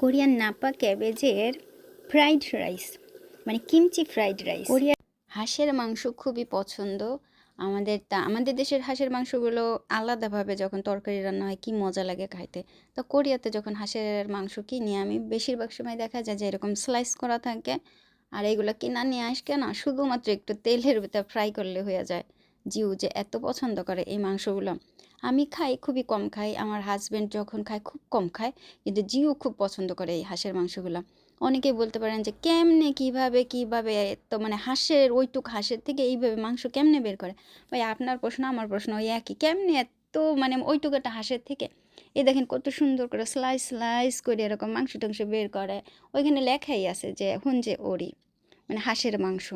Korean napa ক্যাবেজের fried rice মানে kimchi fried rice. Korean হাঁসের মাংস খুবই পছন্দ। আমাদের তা, আমাদের দেশের হাঁসের মাংসগুলো আলাদাভাবে যখন তরকারি রান্না হয়, কি মজা লাগে খাইতে। তো কোরিয়াতে যখন হাঁসের মাংস কিনি, আমি বেশিরভাগ সময় দেখা যায় যে এরকম স্লাইস করা থাকে, আর এগুলো কিনা নিয়ে আসকে না, শুধুমাত্র একটু তেলের ভিতরে ফ্রাই করলে হয়ে যায়। জিউ যে এত পছন্দ করে এই মাংসগুলো। আমি খাই, খুবই কম খাই। আমার হাজব্যান্ড যখন খায়, খুব কম খায়। কিন্তু জিও খুব পছন্দ করে এই হাঁসের মাংসগুলো। অনেকেই বলতে পারেন যে, কেমনে, কীভাবে কীভাবে? তো মানে হাঁসের, ওইটুক হাঁসের থেকে এইভাবে মাংস কেমনে বের করে? ভাই, আপনার প্রশ্ন, আমার প্রশ্ন ওই একই। কেমনে এত মানে ওইটুকু একটা হাঁসের থেকে? এই দেখেন কত সুন্দর করে স্লাইস স্লাইস করে এরকম মাংস টাংস বের করে। ওইখানে লেখাই আছে যে হুঞ্জে ওরি। মানে হাঁসের মাংস।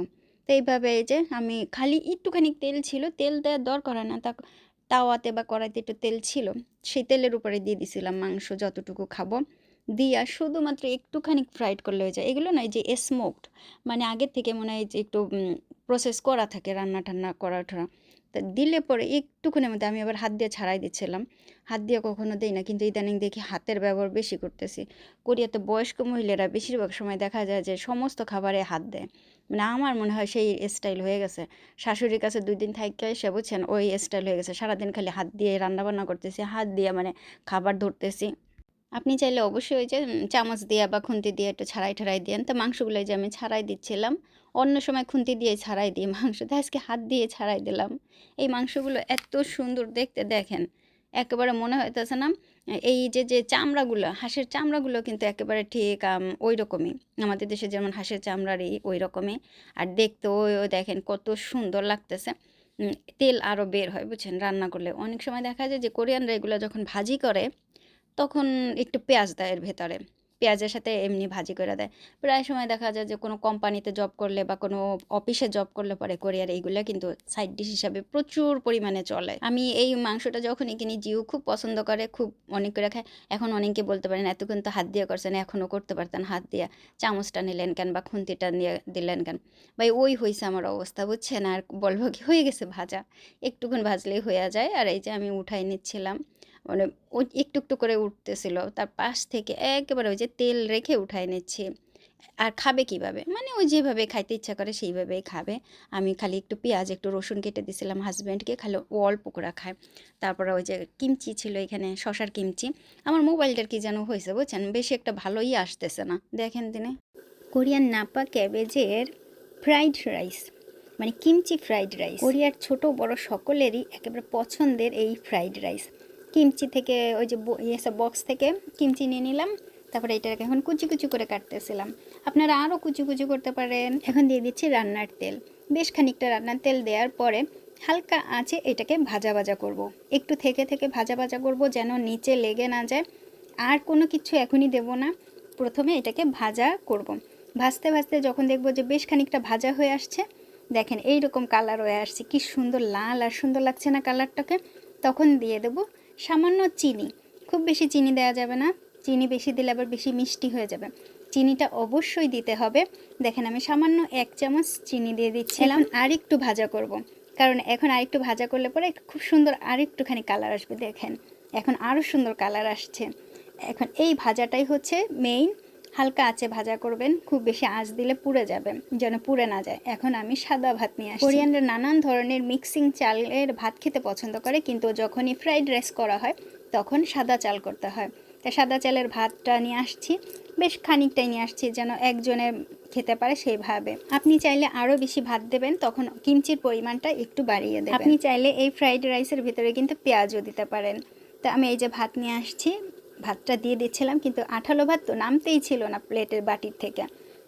তো এইভাবে এই যে আমি খালি একটুখানি তেল ছিল, তেল দেওয়ার দরকার হয় না। তা তাওয়াতে বা কড়াইতে একটু তেল ছিল, সেই তেলের উপরে দিয়ে দিছিলাম মাংস যতটুকু খাব। দিয়া শুধুমাত্র একটুখানি ফ্রাইড করলে হয়ে যায়। এগুলো নয় যে স্মোকড মানে আগের থেকে মনে হয় যে একটু প্রসেস করা থাকে রান্না টান্না করা ঠরা তা দিলে পরে একটুখানির মধ্যে আমি আবার হাত দিয়ে ছাড়াই দিচ্ছিলাম। হাত দিয়ে কখনো দিই না, কিন্তু ইদানিং দেখি হাতের ব্যবহার বেশি করতেছি। কোরিয়াতে বয়স্ক মহিলারা বেশিরভাগ সময় দেখা যায় যে সমস্ত খাবারে হাত দেয়। মানে আমার মনে হয় সেই স্টাইল হয়ে গেছে। শাশুড়ির কাছে দুই দিন থাকতে সে বুঝছেন ওই স্টাইল হয়ে গেছে। সারাদিন খালি হাত দিয়ে রান্নাবান্না করতেছি, হাত দিয়ে মানে খাবার ধরতেছি। আপনি চাইলে অবশ্যই ওই যে চামচ দিয়ে বা খুন্তি দিয়ে একটু ছাড়াই ঠাড়াই দিয়েন। তো মাংসগুলো যে আমি ছাড়াই দিচ্ছিলাম, অন্য সময় খুন্তি দিয়ে ছাড়াই দিই মাংস। আজকে হাত দিয়ে ছাড়াই দিলাম। এই মাংসগুলো এত সুন্দর দেখতে, দেখেন। একেবারে মনে হইতেছে না। এই যে যে চামড়াগুলো, হাঁসের চামড়াগুলো কিন্তু একেবারে ঠিক ওই রকমই আমাদের দেশে যেমন হাঁসের চামড়ার এই ওই রকমই আর দেখতে দেখতেও দেখেন কত সুন্দর লাগতেছে। তেল আরও বের হয়, বুঝছেন? রান্না করলে অনেক সময় দেখা যায় যে, কোরিয়ানরা এগুলো যখন ভাজি করে, তখন একটু পেঁয়াজ দেয় এর ভেতরে। পেঁয়াজের সাথে এমনি ভাজি করে দেয়। প্রায় সময় দেখা যায় যে কোনো কোম্পানিতে জব করলে বা কোনো অফিসে জব করলে পরে কোরিয়ার এইগুলো কিন্তু সাইড ডিশ হিসাবে প্রচুর পরিমাণে চলে। আমি এই মাংসটা যখনই কিনি জিও খুব পছন্দ করে, খুব অনেক করে খায়। এখন অনেকে বলতে পারেন এতক্ষণ তো হাত দিয়ে করছেন এখনও করতে পারতেন হাত দিয়ে। চামচটা নিলেন কেন বা খুন্তিটা নিয়ে দিলেন কেন? ভাই, ওই হয়েছে আমার অবস্থা, বুঝছেন? আর বলব কি, হয়ে গেছে ভাজা। একটুক্ষণ ভাজলেই হয়ে যায়। আর এই যে আমি উঠাই নিচ্ছিলাম। মানে ওই একটু একটু করে উঠতেছিল। তার পাশ থেকে একেবারে ওই যে তেল রেখে উঠাই নিচ্ছি। আর খাবে কীভাবে? মানে ওই যেভাবে খাইতে ইচ্ছা করে সেইভাবেই খাবে। আমি খালি একটু পেঁয়াজ, একটু রসুন কেটে দিছিলাম হাজব্যান্ডকে খালি অল্প করে খায়। তারপরে ওই যে কিমচি ছিল এখানে শশার কিমচি। আমার মোবাইলটার কি যেন হয়েছে বুঝছেন? বেশি একটা ভালোই আসতেছে না। দেখেন দিনে কোরিয়ান নাপা ক্যাবেজের ফ্রাইড রাইস মানে কিমচি ফ্রাইড রাইস। কোরিয়ার ছোট বড় সকলেরই একেবারে পছন্দের এই ফ্রাইড রাইস। কিমচি থেকে ওই যে ইয়েসব বক্স থেকে কিমচি নিয়ে নিলাম, তারপরে এটাকে এখন কুচি কুচি করে কাটতেছিলাম। আপনারা আরও কুচি কুচি করতে পারেন। এখন দিয়ে দিচ্ছি রান্নার তেল। বেশ খানিকটা রান্নার তেল দেওয়ার পরে হালকা আঁচে এটাকে ভাজা ভাজা করব। একটু থেকে থেকে ভাজা ভাজা করব যেন নিচে লেগে না যায়। আর কোনো কিছু এখনই দেব না। প্রথমে এটাকে ভাজা করব। ভাজতে ভাজতে যখন দেখব যে বেশ খানিকটা ভাজা হয়ে আসছে, দেখেন এই রকম কালার হয়ে আসছে। কি সুন্দর লাল আর সুন্দর লাগছে না কালারটাকে তখন দিয়ে দেবো সামান্য চিনি। খুব বেশি চিনি দেওয়া যাবে না। চিনি বেশি দিলে আবার বেশি মিষ্টি হয়ে যাবে। চিনিটা অবশ্যই দিতে হবে। দেখেন আমি সামান্য এক চামচ চিনি দিয়ে দিচ্ছিলাম। আর একটু ভাজা করব। কারণ এখন আরেকটু ভাজা করলে পরে খুব সুন্দর আরেকটুখানি কালার আসবে। দেখেন, এখন আরও সুন্দর কালার আসছে। এখন এই ভাজাটাই হচ্ছে মেইন হালকা আঁচে ভাজা করবেন খুব বেশি আঁচ দিলে পুড়ে যাবে যেন পুড়ে না যায়। এখন আমি সাদা ভাত নিয়ে আসি কোরিয়ানরা নানান ধরনের মিক্সিং চালের ভাত খেতে পছন্দ করে কিন্তু যখনই ফ্রাইড রাইস করা হয় তখন সাদা চাল করতে হয়। তা সাদা চালের ভাতটা নিয়ে আসছি বেশ খানিকটাই নিয়ে আসছি যেন একজনে খেতে পারে সেইভাবে। আপনি চাইলে আরও বেশি ভাত দেবেন তখন কিমচির পরিমাণটা একটু বাড়িয়ে দেবেন। আপনি চাইলে এই ফ্রাইড রাইসের ভিতরে কিন্তু পেঁয়াজও দিতে পারেন। তা আমি এই যে ভাত নিয়ে আসছি ভাতটা দিয়ে দিচ্ছিলাম, কিন্তু আঠালো ভাত তো নামতেই ছিল না প্লেটের বাটির থেকে।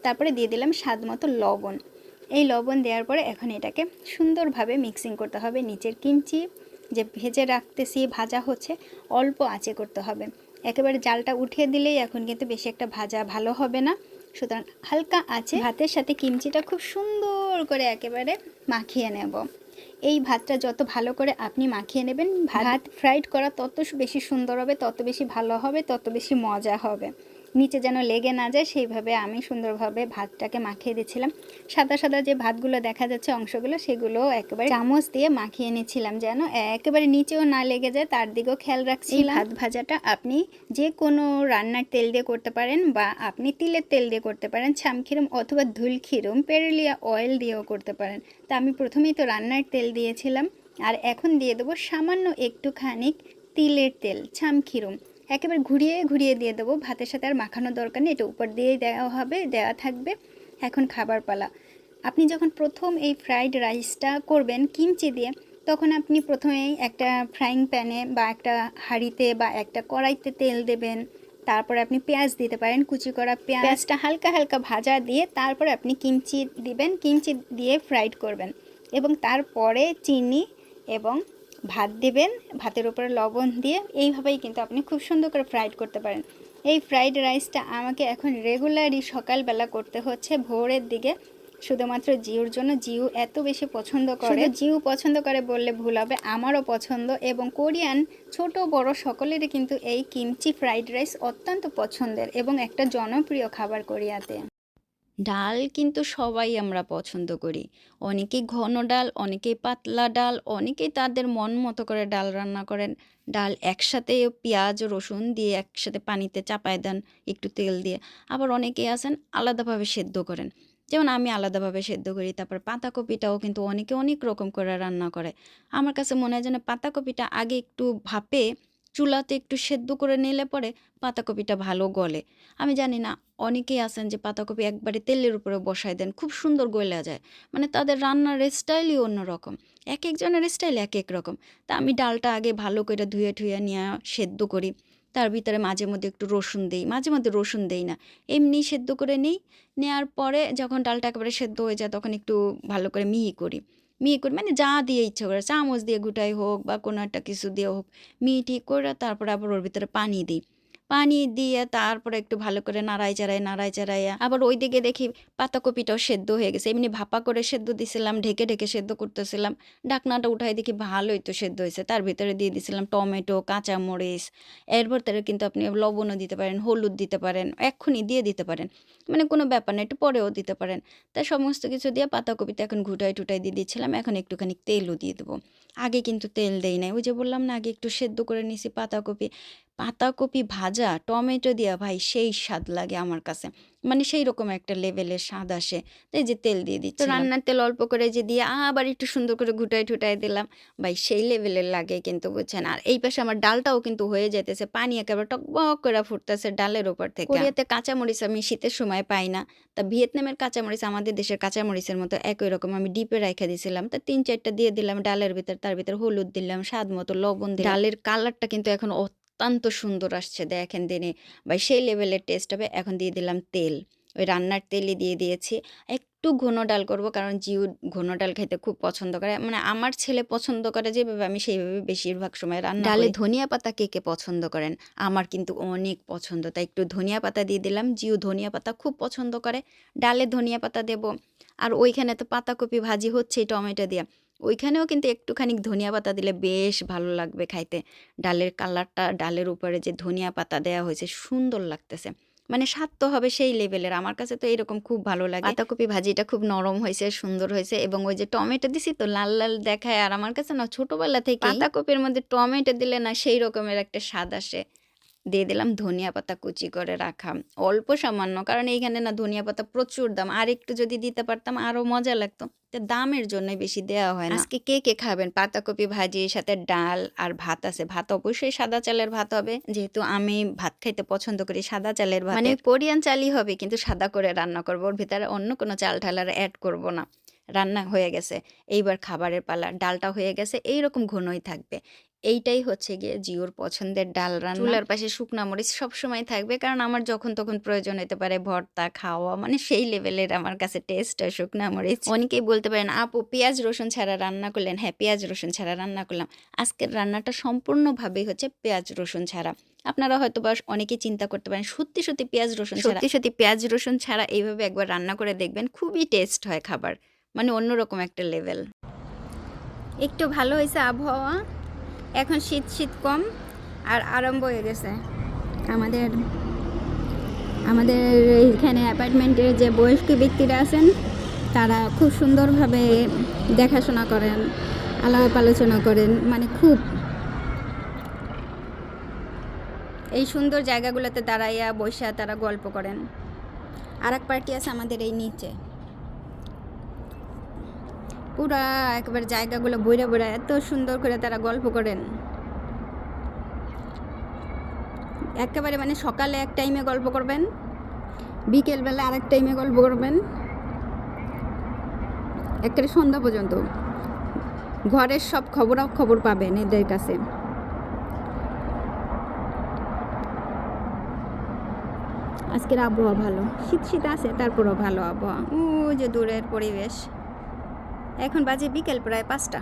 তারপরে দিয়ে দিলাম স্বাদ মতো লবণ। এই লবণ দেওয়ার পরে এখন এটাকে সুন্দরভাবে মিক্সিং করতে হবে। নিচের কিমচি যে ভেজে রাখতেছি, ভাজা হচ্ছে, অল্প আঁচে করতে হবে। একেবারে জালটা উঠিয়ে দিলেই এখন কিন্তু বেশি একটা ভাজা ভালো হবে না। সুতরাং হালকা আছে ভাতের সাথে কিমচিটা খুব সুন্দর করে একেবারে মাখিয়ে নেব। এই ভাতটা যত ভালো করে আপনি মাখিয়ে নেবেন, ভাত ফ্রাইড করা তত বেশি সুন্দর হবে, তত বেশি ভালো হবে, তত বেশি মজা হবে। নিচে যেন লেগে না যায়, সেইভাবে আমি সুন্দরভাবে ভাতটাকে মাখিয়ে দিচ্ছিলাম। সাদা সাদা যে ভাতগুলো দেখা যাচ্ছে অংশগুলো, সেগুলো একেবারে চামচ দিয়ে মাখিয়ে নিচ্ছিলাম যেন একেবারে নিচেও না লেগে যায়, তার দিকেও খেয়াল রাখছি ভাত ভাজাটা আপনি যে কোনো রান্নার তেল দিয়ে করতে পারেন বা আপনি তিলের তেল দিয়ে করতে পারেন ছামক্ষীরম অথবা ধুলক্ষীরম পেরেলিয়া অয়েল দিয়েও করতে পারেন। তা আমি প্রথমেই তো রান্নার তেল দিয়েছিলাম, আর এখন দিয়ে দেবো সামান্য একটুখানি তিলের তেল ছামক্ষীরম একেবারে ঘুরিয়ে ঘুরিয়ে দিয়ে দেবো। ভাতের সাথে আর মাখানোর দরকার নেই। এটা উপর দিয়েই দেওয়া হবে, দেওয়া থাকবে। এখন খাবার পালা। আপনি যখন প্রথম এই ফ্রাইড রাইসটা করবেন কিমচি দিয়ে, তখন আপনি প্রথমেই একটা ফ্রাইং প্যানে বা একটা হাঁড়িতে বা একটা কড়াইতে তেল দেবেন। তারপরে আপনি পেঁয়াজ দিতে পারেন, কুচি করা পেঁয়াজটা হালকা হালকা ভাজা দিয়ে তারপরে আপনি কিমচি দিবেন, কিমচি দিয়ে ফ্রাইড করবেন। এবং তারপরে চিনি এবং ভাত দিবেন ভাতের উপরে লবণ দিয়ে এইভাবেই কিন্তু আপনি খুব সুন্দর করে ফ্রাইড করতে পারেন। এই ফ্রাইড রাইসটা আমাকে এখন রেগুলারই সকালবেলা করতে হচ্ছে ভোরের দিকে। শুধুমাত্র জিউর জন্য জিউ এত বেশি পছন্দ করে। জিউ পছন্দ করে বললে ভুল হবে আমারও পছন্দ এবং কোরিয়ান ছোট বড় সকলেরই কিন্তু এই কিমচি ফ্রাইড রাইস অত্যন্ত পছন্দের এবং একটা জনপ্রিয় খাবার কোরিয়াতে। ডাল কিন্তু সবাই আমরা পছন্দ করি। অনেকেই ঘন ডাল অনেকেই পাতলা ডাল, অনেকেই তাদের মন মতো করে ডাল রান্না করেন। ডাল একসাথে পেঁয়াজ, রসুন দিয়ে একসাথে পানিতে চাপায় দেন একটু তেল দিয়ে। আবার অনেকেই আছেন আলাদাভাবে সেদ্ধ করেন। যেমন আমি আলাদাভাবে সেদ্ধ করি, তারপর পাতাকপিটাও কিন্তু অনেকে অনেক রকম করে রান্না করে। আমার কাছে মনে হয় যেন পাতাকপিটা আগে একটু ভাপে চুলাতে একটু সেদ্ধ করে নিলে পরে পাতাকপিটা ভালো গলে। আমি জানি না, অনেকেই আছেন যে পাতাকপি একবারে তেলের উপরে বসায় দেন, খুব সুন্দর গলে যায়। মানে তাদের রান্নার স্টাইলই অন্যরকম। এক একজনের স্টাইল এক এক রকম। তা আমি ডালটা আগে ভালো করে ধুয়ে ঠুয়ে নিয়ে সেদ্ধ করি। তার ভিতরে মাঝে মধ্যে একটু রসুন দেই, মাঝে মধ্যে রসুন দেই না। এমনি সেদ্ধ করে নিই। নেওয়ার পরে যখন ডালটা একেবারে সেদ্ধ হয়ে যায়, তখন একটু ভালো করে মিহি করি। মিহি করে মানে যা দিয়ে ইচ্ছা করে, চামচ দিয়ে গুটাই হোক বা কোনো একটা কিছু দিয়ে হোক, মিহি ঠিক করে তারপর আবার ওর ভিতরে পানি দিই। পানি দিয়ে তারপরে একটু ভালো করে নাড়াই চাড়াই নাড়াই চাড়াইয়া আবার ওই দিকে দেখি পাতাকপিটাও সেদ্ধ হয়ে গেছে। এমনি ভাপা করে সেদ্ধ দিছিলাম, ঢেকে ঢেকে সেদ্ধ করতেছিলাম। ডাকনাটা উঠাই দেখি ভালোই তো সেদ্ধ হয়েছে। তার ভিতরে দিয়ে দিছিলাম টমেটো, কাঁচামরিচ এর ভিতরে কিন্তু আপনি লবণও দিতে পারেন, হলুদ দিতে পারেন, এক্ষুনি দিয়ে দিতে পারেন। মানে কোনো ব্যাপার না, একটু পরেও দিতে পারেন। তাই সমস্ত কিছু দিয়ে পাতাকপিতে এখন ঘুটাই টুটাই দিয়ে দিচ্ছিলাম। এখন একটুখানি তেলও দিয়ে দেবো। আগে কিন্তু তেল দেই নাই। ওই যে বললাম না, আগে একটু সেদ্ধ করে নিছি পাতাকপি। পাতাকপি ভাজা টমেটো দিয়া ভাই সেই স্বাদ লাগে আমার কাছে। মানে সেই রকম একটা লেভেলের স্বাদ আসে। তাই যে তেল দিয়ে দিচ্ছি রান্নার তেল অল্প করে যে দিয়ে আবার একটু সুন্দর করে ঘুটাই ঠুটাই দিলাম। ভাই সেই লেভেলের লাগে কিন্তু বুঝছেন? আর এই পাশে আমার ডালটাও কিন্তু হয়ে যেতেছে পানি একেবারে টকবক করে ফুটতেছে ডালের উপর থেকে। কোরিয়াতে কাঁচামরিচ আমি শীতের সময় পাই না। তা ভিয়েতনামের কাঁচামরিচ আমাদের দেশের কাঁচামরিচের মতো একই রকম আমি ডিপে রেখে দিয়েছিলাম তা তিন চারটা দিয়ে দিলাম ডালের ভিতর। তার ভিতর হলুদ দিলাম স্বাদ মতো লবণ দিলাম। ডালের কালারটা কিন্তু এখন অত্যন্ত সুন্দর আসছে। দেখেন দিনে ভাই সেই লেভেলের টেস্ট হবে। এখন দিয়ে দিলাম তেল। ওই রান্নার তেলই দিয়ে দিয়েছি। একটু ঘন ডাল করব কারণ জিউ ঘন ডাল খেতে খুব পছন্দ করে। মানে আমার ছেলে পছন্দ করে যেভাবে আমি সেইভাবে বেশিরভাগ সময় রান্না ডালে ধনিয়া পাতা কে কে পছন্দ করেন? আমার কিন্তু অনেক পছন্দ। তাই একটু ধনিয়া পাতা দিয়ে দিলাম। জিউ ধনিয়া পাতা খুব পছন্দ করে। ডালে ধনিয়া পাতা দেব। আর ওইখানে তো পাতাকপি ভাজি হচ্ছেই টমেটো দিয়ে। ওইখানেও কিন্তু একটুখানি ধনিয়া পাতা দিলে বেশ ভালো লাগবে খাইতে। ডালের কালারটা ডালের উপরে যে ধনিয়া পাতা দেওয়া হয়েছে সুন্দর লাগতেছে। মানে স্বাদ তো হবে সেই লেভেলের আমার কাছে তো এরকম খুব ভালো লাগে। পাতাকপি ভাজিটা খুব নরম হয়েছে সুন্দর হয়েছে এবং ওই যে টমেটো দিছি তো লাল লাল দেখায় আর আমার কাছে না ছোটবেলা থেকে পাতাকপির মধ্যে টমেটো দিলে না সেই রকমের একটা স্বাদ আসে। দিয়ে দিলাম ধনিয়া পাতা কুচি করে রাখা। অল্প সামান্য কারণ এইখানে না ধনিয়া পাতা প্রচুর দাম। আর একটু যদি দিতে পারতাম আরও মজা লাগতো। দামের জন্য বেশি দেওয়া হয় না। আজকে কে কে খাবেন? পাতাকপি ভাজি সাথে ডাল আর ভাত আছে। ভাত অবশ্যই সাদা চালের ভাত হবে। যেহেতু আমি ভাত খাইতে পছন্দ করি সাদা চালের ভাত। মানে কোরিয়ান চালই হবে কিন্তু সাদা করে রান্না করব। ওর ভিতরে অন্য কোনো চাল ঠালার অ্যাড করব না। রান্না হয়ে গেছে। এইবার খাবারের পালা। ডালটা হয়ে গেছে। এইরকম ঘনই থাকবে। এইটাই হচ্ছে গিয়ে জিওর পছন্দের ডাল রান্না। চুলার পাশে শুকনা মরিচ সবসময় থাকবে কারণ আমার যখন তখন প্রয়োজন হতে পারে ভর্তা খাওয়া মানে সেই লেভেলের আমার কাছে টেস্ট হয় শুকনা মরিচ। অনেকেই বলতে পারেন আপু পেঁয়াজ রসুন ছাড়া রান্না করলেন? হ্যাঁ পেঁয়াজ রসুন ছাড়া রান্না করলাম। আজকের রান্নাটা সম্পূর্ণভাবেই হচ্ছে পেঁয়াজ রসুন ছাড়া। আপনারা হয়তো বা অনেকেই চিন্তা করতে পারেন সত্যি সত্যি পেঁয়াজ রসুন সত্যি সত্যি পেঁয়াজ রসুন ছাড়া এইভাবে একবার রান্না করে দেখবেন খুবই টেস্ট হয় খাবার। মানে অন্যরকম একটা লেভেল একটু ভালো হয়েছে আবহাওয়া? এখন শীত শীত কম আর আরম্ভ হয়ে গেছে। আমাদের আমাদের এখানে অ্যাপার্টমেন্টের যে বয়স্ক ব্যক্তিরা আছেন, তারা খুব সুন্দরভাবে দেখাশোনা করেন, আলাপ আলোচনা করেন মানে খুব এই সুন্দর জায়গাগুলোতে দাঁড়াইয়া বৈশা তারা গল্প করেন। আর এক পার্টি আছে আমাদের এই নিচে। পুরা একবার জায়গাগুলো বইরা বইরা এত সুন্দর করে তারা গল্প করেন। একেবারে মানে সকালে এক টাইমে গল্প করবেন বিকেলবেলা আরেক টাইমে গল্প করবেন। একেবারে সন্ধ্যা পর্যন্ত। ঘরের সব খবর খবর পাবেন এদের কাছে। আজকের আবহাওয়া ভালো। শীত শীত আছে, তারপরও ভালো আবহাওয়া। ও যে দূরের পরিবেশ। এখন বাজে বিকেল প্রায় পাঁচটা।